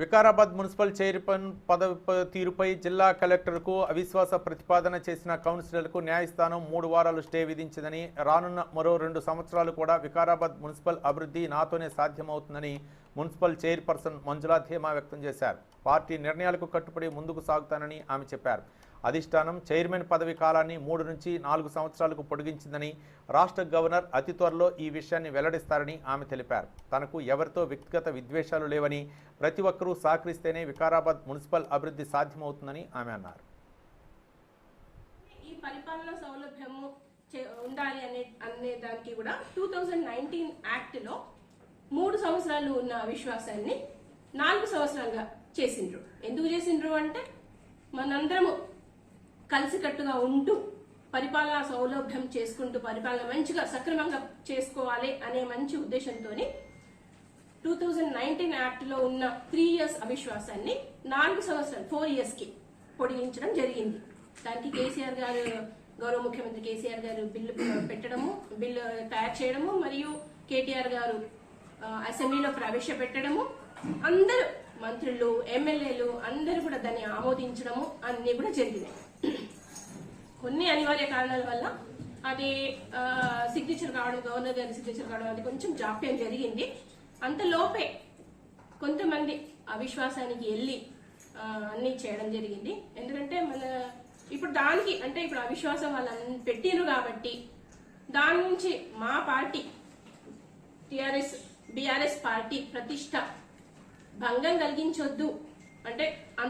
Vikarabad municipal chairman పదవి తీరుపై జిల్లా కలెక్టర్కు అవిశ్వాస ప్రతిపాదన చేసిన కౌన్సిలర్కు న్యాయస్థానం మూడు వారాలు స్టే విధించిందని రానున్న మరో రెండు సంవత్సరాలు కూడా వికారాబాద్ మున్సిపల్ అభివృద్ధి నాతోనే సాధ్యమవుతుందని మున్సిపల్ చైర్పర్సన్ మంజులా ధీమా వ్యక్తం చేశారు. పార్టీ నిర్ణయాలకు కట్టుబడి ముందుకు సాగుతానని ఆమె చెప్పారు. అధిష్టానం చైర్మన్ పదవి కాలాన్ని మూడు నుంచి నాలుగు సంవత్సరాలకు పొడిగించిందని రాష్ట్ర గవర్నర్ అతి త్వరలో ఈ విషయాన్ని వెల్లడిస్తారని ఆమె తెలిపారు. తనకు ఎవరితో వ్యక్తిగత విద్వేషాలు లేవని ప్రతి ఒక్కరూ సహకరిస్తేనే వికారాబాద్ మున్సిపల్ అభివృద్ధి సాధ్యమవుతుందని ఆమె అన్నారు. ఈ పరిపాలన సౌలభ్యము ఉండాలి అనే అనే దానికి కూడా టూ థౌజండ్ నైన్టీన్ యాక్ట్లో మూడు సంవత్సరాలు ఉన్న అవిశ్వాసాన్ని నాలుగు సంవత్సరాలుగా చేసిండ్రు. ఎందుకు చేసిండ్రు అంటే మనందరము కలిసికట్టుగా ఉంటూ పరిపాలన సౌలభ్యం చేసుకుంటూ పరిపాలన మంచిగా సక్రమంగా చేసుకోవాలి అనే మంచి ఉద్దేశంతో టూ థౌజండ్ నైన్టీన్ యాక్ట్లో ఉన్న త్రీ ఇయర్స్ అవిశ్వాసాన్ని నాలుగు సంవత్సరాలు ఫోర్ ఇయర్స్కి పొడిగించడం జరిగింది. దానికి కేసీఆర్ గారు గౌరవ ముఖ్యమంత్రి కేసీఆర్ గారు బిల్లు పెట్టడము బిల్లు తయారు చేయడము మరియు కేటీఆర్ గారు అసెంబ్లీలో ప్రవేశపెట్టడము అందరూ మంత్రులు ఎమ్మెల్యేలు అందరూ కూడా దాన్ని ఆమోదించడము అన్నీ కూడా జరిగినాయి కొన్ని అనివార్య కారణాల వల్ల అది సిగ్నేచర్ కావడం గవర్నర్ గారి సిగ్నేచర్ కావడం అది కొంచెం జాప్యం జరిగింది. అంతలోపే కొంతమంది అవిశ్వాసానికి వెళ్ళి అన్నీ చేయడం జరిగింది. ఎందుకంటే మన ఇప్పుడు దానికి అంటే ఇప్పుడు అవిశ్వాసం వాళ్ళని పెట్టిరు కాబట్టి దాని నుంచి మా పార్టీ టిఆర్ఎస్ బీఆర్ఎస్ పార్టీ ప్రతిష్ట భంగం కలిగించొద్దు. అంటే అంత